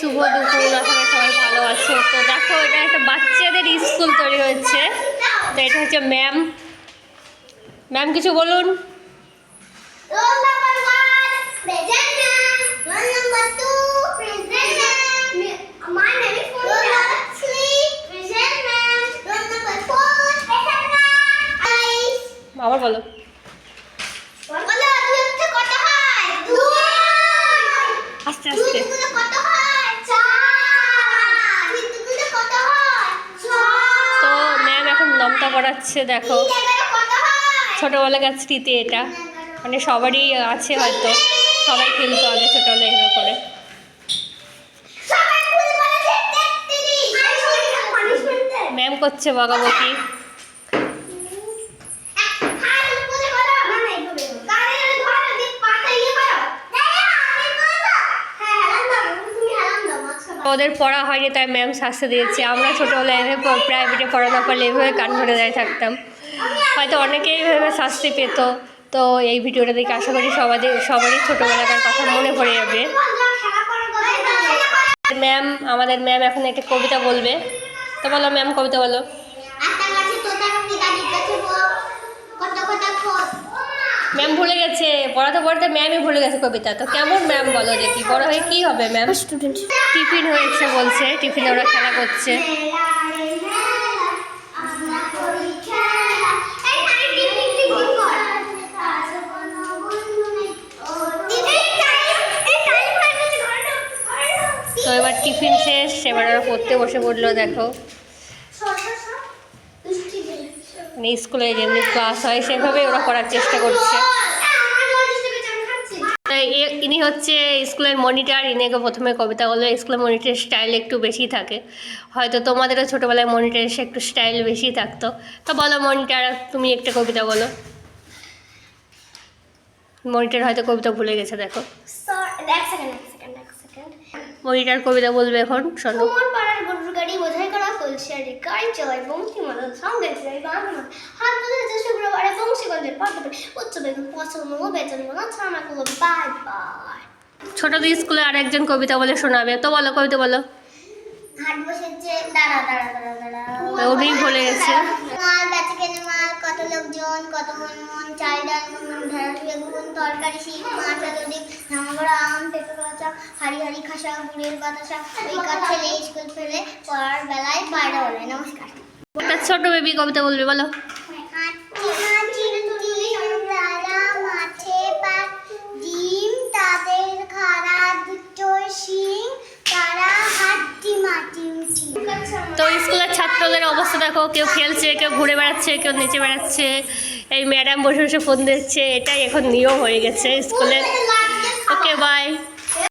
শুভ দুপুর করি সবাই ভালো আছো। তো দেখো এটা একটা বাচ্চাদের স্কুল তৈরি হচ্ছে তো এটা হচ্ছে ম্যাম। ম্যাম কিছু বলুন? Roll number one, present পড়াচ্ছে দেখো। ছোটবেলা ছোটোবেলাকার স্মৃতি এটা? মানে সবারই আছে হয়তো। সবাই খেলতো আগে ছোটোবেলা এভাবে করে। ম্যাম করছে বকাবকি। ওদের পড়া হয়নি, তাই ম্যাম শাস্তি দিয়েছে। আমরা ছোটোবেলায় এভাবে প্রাইভেটে পড়া না পারলে এভাবে কান ধরে দাঁড়িয়ে থাকতাম। হয়তো অনেকেই এভাবে শাস্তি পেত। তো এই ভিডিওটা দেখে আশা করি সবাদের সবারই ছোটোবেলাকার কথা মনে পড়ে যাবে। ম্যাম আমাদের ম্যাম এখন একটা কবিতা বলবে। তো বলো ম্যাম কবিতা বলো। ম্যাম ভুলে গেছে। পড়াতে পড়াতে ম্যামই ভুলে গেছে কবিতা। তো কেমন ম্যাম বলো দেখি। বড় হয়ে কি হবে ম্যাম স্টুডেন্ট টিফিন হয়েছে বলছে। টিফিনে ওরা খেলা করছে। তো এবার টিফিন শেষ। এবার ওরা পড়তে বসে পড়ল দেখো। মানে স্কুলে যেমনি ক্লাস হয় সেভাবেই ওরা করার চেষ্টা করছে। ইনি হচ্ছে স্কুলের মনিটর ইনিকে প্রথমে কবিতা বলল স্কুলের মনিটরের স্টাইল একটু বেশি থাকে। হয়তো তোমাদেরও ছোটোবেলায় মনিটরের একটু স্টাইল বেশি থাকতো। তো বলো মনিটর তুমি একটা কবিতা বলো। মনিটর হয়তো কবিতা ভুলে গেছে দেখো। মনিটর কবিতা বলবে এখন শোনো। করা কলসিয়ারি গাড়ি চালায় বংশীমালা সঙ্গে বাংলা হাত যে শুক্রবারে বংশীগঞ্জের উচ্চ বেতন পছন্দ বেতন মনে ছানাগুলো বাই বাই ছোটদের স্কুলে আর একজন কবিতা বলে শোনাবে তো বলো কবিতা বলো হাট বসেছে দাঁড়া দাঁড়া দাঁড়া দাঁড়া উনি ভুলে গেছে মাল বেচে কেনে মাল কত লোকজন কত মন মন চাল ডাল ঢেঁড়স বেগুন তরকারি শিম মাছ আলু ডিম ধামাবড়া আম পেঁপে হাড়ি হাড়ি খাসা গুড়ের বাতাসা, ওই কাজ ছেলে স্কুল ফেলে পড়ার বেলায় বাইরে বলে নমস্কার। একটা ছোট বেবি কবিতা বলবে, বলো। তো স্কুলের ছাত্রদের অবস্থা দেখো, কেউ খেলছে, কেউ ঘুরে বেড়াচ্ছে, কেউ নিচে বেড়াচ্ছে। এই ম্যাডাম বসে বসে ফোন দিচ্ছে এটাই এখন নিয়ম হয়ে গেছে স্কুলে ওকে বাই